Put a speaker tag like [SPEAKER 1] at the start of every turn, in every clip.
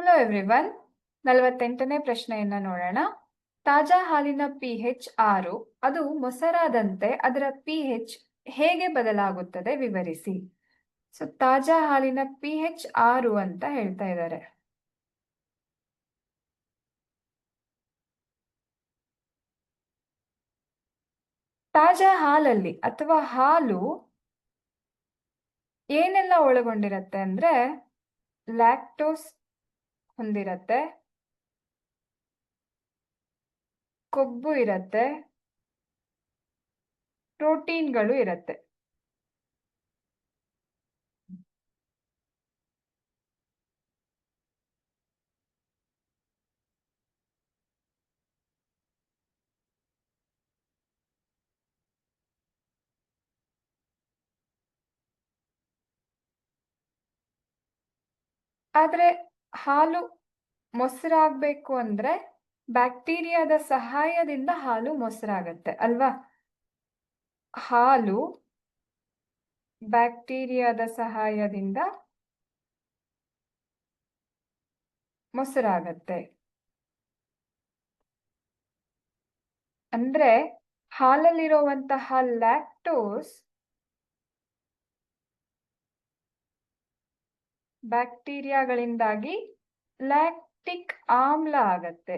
[SPEAKER 1] Hello everyone ನಲವತ್ತೆಂಟನೇ ಪ್ರಶ್ನೆಯನ್ನ ನೋಡೋಣ. ತಾಜಾ ಹಾಲಿನ ಪಿ ಹೆಚ್ ಆರು, ಅದು ಮೊಸರಾದಂತೆ ಅದರ ಪಿ ಹೆಚ್ ಹೇಗೆ ಬದಲಾಗುತ್ತದೆ ವಿವರಿಸಿ. ಸೊ ತಾಜಾ ಹಾಲಿನ ಪಿ ಹೆಚ್ ಆರು ಅಂತ ಹೇಳ್ತಾ ಇದ್ದಾರೆ. ತಾಜಾ ಹಾಲಲ್ಲಿ ಅಥವಾ ಹಾಲು ಏನೆಲ್ಲ ಒಳಗೊಂಡಿರತ್ತೆ ಅಂದ್ರೆ ಲ್ಯಾಕ್ಟೋಸ್ ಹೊಂದಿರತ್ತೆ. ಕೊಬ್ಬು ಇರತ್ತೆ. ಪ್ರೋಟೀನ್ಗಳು ಇರತ್ತೆ. ಆದ್ರೆ ಹಾಲು ಮೊಸರಾಗಬೇಕು ಅಂದ್ರೆ ಬ್ಯಾಕ್ಟೀರಿಯಾದ ಸಹಾಯದಿಂದ ಹಾಲು ಮೊಸರಾಗತ್ತೆ, ಅಲ್ವಾ? ಹಾಲು ಬ್ಯಾಕ್ಟೀರಿಯಾದ ಸಹಾಯದಿಂದ ಮೊಸರಾಗತ್ತೆ. ಅಂದ್ರೆ ಹಾಲಲ್ಲಿರುವಂತಹ ಲ್ಯಾಕ್ಟೋಸ್ ಬ್ಯಾಕ್ಟೀರಿಯಾಗಳಿಂದಾಗಿ ಲ್ಯಾಕ್ಟಿಕ್ ಆಮ್ಲ ಆಗತ್ತೆ.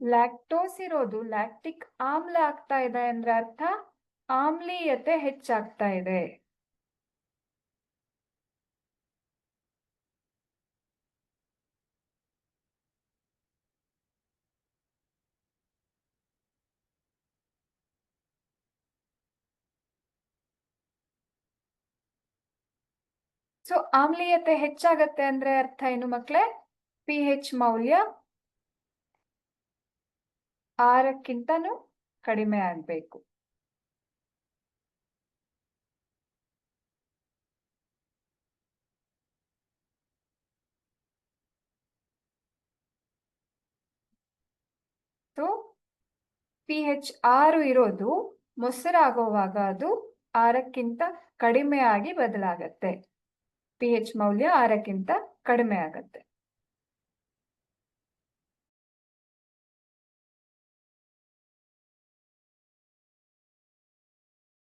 [SPEAKER 1] ಲ್ಯಾಕ್ಟೋಸ್ ಇರೋದು ಲ್ಯಾಕ್ಟಿಕ್ ಆಮ್ಲ ಆಗ್ತಾ ಇದೆ ಅಂದ್ರೆ ಅರ್ಥ ಆಮ್ಲೀಯತೆ ಹೆಚ್ಚಾಗ್ತಾ ಇದೆ. ಸೊ ಆಮ್ಲೀಯತೆ ಹೆಚ್ಚಾಗತ್ತೆ ಅಂದ್ರೆ ಅರ್ಥ ಏನು ಮಕ್ಳೇ? ಪಿ ಹೆಚ್ ಮೌಲ್ಯ ಆರಕ್ಕಿಂತನೂ ಕಡಿಮೆ ಆಗ್ಬೇಕು. ಪಿ ಹೆಚ್ ಆರು ಇರೋದು ಮೊಸರಾಗೋವಾಗ ಅದು ಆರಕ್ಕಿಂತ ಕಡಿಮೆ ಆಗಿ ಬದಲಾಗತ್ತೆ. ಪಿ ಎಚ್ ಮೌಲ್ಯ ಆರಕ್ಕಿಂತ ಕಡಿಮೆ ಆಗತ್ತೆ.